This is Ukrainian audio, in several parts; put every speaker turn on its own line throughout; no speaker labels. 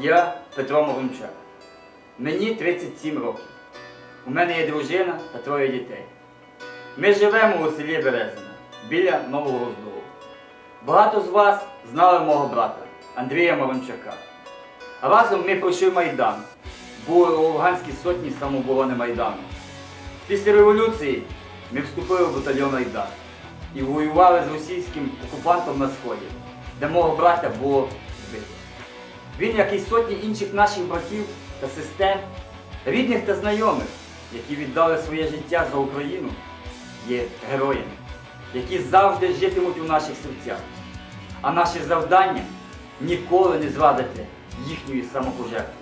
Я Петро Морунчак. Мені 37 років. У мене є дружина та троє дітей. Ми живемо у селі Березина біля Нового Роздолу. Багато з вас знали мого брата Андрія Морончака. Разом ми пройшли Майдан, були у Луганській сотні самооборони Майдану. Після революції ми вступили в батальйон Айдар і воювали з російським окупантом на Сході, де мого брата було вбито. Він, як і сотні інших наших братів та сестер, рідних та знайомих, які віддали своє життя за Україну, є героями, які завжди житимуть у наших серцях. А наше завдання ніколи не зрадити їхньої самопожертви.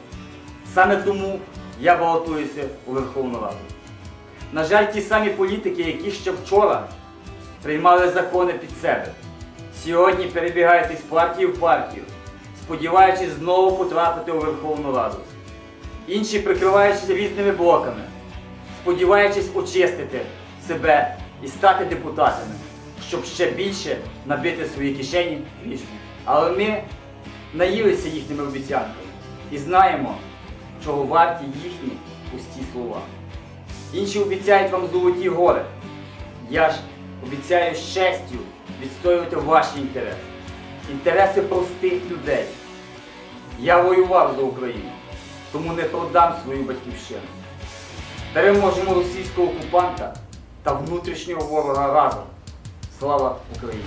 Саме тому я балотуюся у Верховну Раду. На жаль, ті самі політики, які ще вчора приймали закони під себе, сьогодні перебігають із партії в партію, сподіваючись знову потрапити у Верховну Раду. Інші прикриваючись різними блоками, сподіваючись очистити себе і стати депутатами, щоб ще більше набити свої кишені грішми. Але ми наїлися їхніми обіцянками і знаємо, чого варті їхні пусті слова. Інші обіцяють вам золоті гори. Я ж обіцяю з честю відстоювати ваші інтереси. Інтереси простих людей. Я воював за Україну, тому не продам свою батьківщину. Переможемо російського окупанта та внутрішнього ворога разом. Слава Україні!